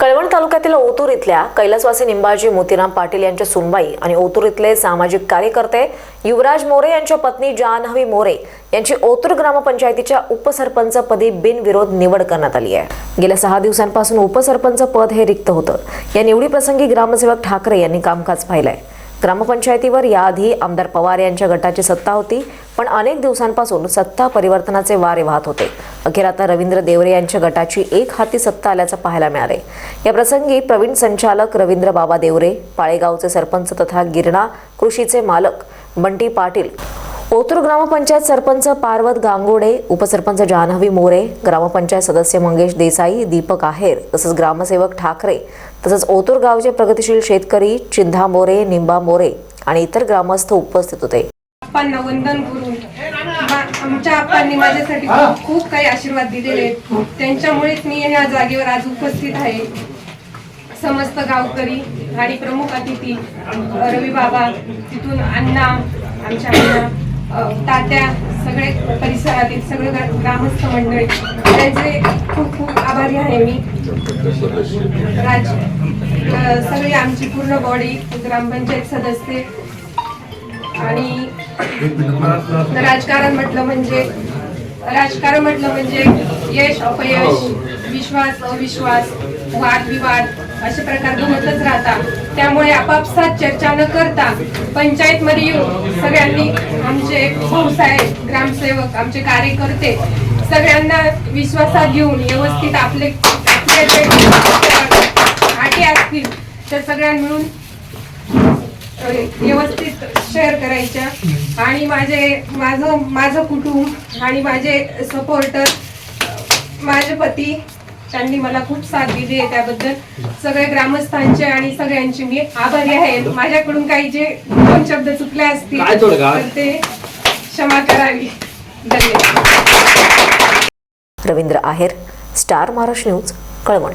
कळवण तालुक्यातील ओतूर इथल्या कैलासवासी निंबाजी मोतीराम पाटील यांच्या सुनबाई आणि ओतूर इथले सामाजिक कार्यकर्ते युवराज मोरे यांच्या पत्नी जान्हवी मोरे यांची ओतूर ग्रामपंचायतीच्या उपसरपंचपदी बिनविरोध निवड करण्यात आली आहे. गेल्या सहा दिवसांपासून उपसरपंच पद हे रिक्त होतं. या निवडीप्रसंगी ग्रामसेवक ठाकरे यांनी कामकाज पाहिलंय. ग्रामपंचायतीवर याआधी आमदार पवार यांच्या गटाची सत्ता होती पण अनेक दिवसांपासून सत्ता परिवर्तनाचे वारे वाहत होते. अखेर आता रवींद्र देवरे यांच्या गटाची एक हाती सत्ता आल्याचं पाहायला मिळाले. या प्रसंगी प्रवीण संचालक रवींद्र बाबा देवरे पाळेगावचे सरपंच तथा गिरणा कृषीचे मालक बंटी पाटील ओतूर ग्रामपंचायत सरपंच पार्वत गांगोडे उपसरपंच जान्हवी मोरे ग्रामपंचायत सदस्य मंगेश देसाई दीपक आहेर तसंच ग्रामसेवक ठाकरे तसंच ओतूर गावचे प्रगतिशील शेतकरी चिंधा मोरे निंबा मोरे आणि इतर ग्रामस्थ उपस्थित होते. वंदन करून आमच्या आप्पांनी माझ्यासाठी खूप काही आशीर्वाद दिलेले आहेत. त्यांच्यामुळेच मी या जागेवर आज उपस्थित आहे. समस्त गावकरी आणि प्रमुख अतिथी रवी बाबा तिथून अण्णा आमच्या तात्या सगळे परिसरातील सगळे ग्रामस्थ मंडळी त्यांचे खूप खूप आभारी आहे मी. राज सगळी आमची पूर्ण बॉडी ग्रामपंचायत सदस्य आणि राजकारण म्हटलं म्हणजे राजकारण म्हटलं म्हणजे यश अपयश विश्वास अविश्वास वादविवाद असे प्रकार घडतच राहतात. त्यामुळे आपापसात चर्चा न करता पंचायत मध्ये येऊन सगळ्यांनी आमची भाऊसाहेब ग्रामसेवक आमचे कार्यकर्ते सगळ्यांना विश्वासात घेऊन व्यवस्थित आपले अटी असतील तर सगळ्यांना मिळून व्यवस्थित शेअर करायच्या. आणि माझे माझं माझं कुटुंब आणि माझे सपोर्टर माझे पती त्यांनी मला खूप साथ दिली आहे त्याबद्दल. सगळे ग्रामस्थांचे आणि सगळ्यांचे मी आभारी आहे. माझ्याकडून काही जे दोन शब्द चुकले असतील? तर ते क्षमा करावी धन्यवाद रवींद्र आहेर स्टार महाराष्ट्र न्यूज कळवण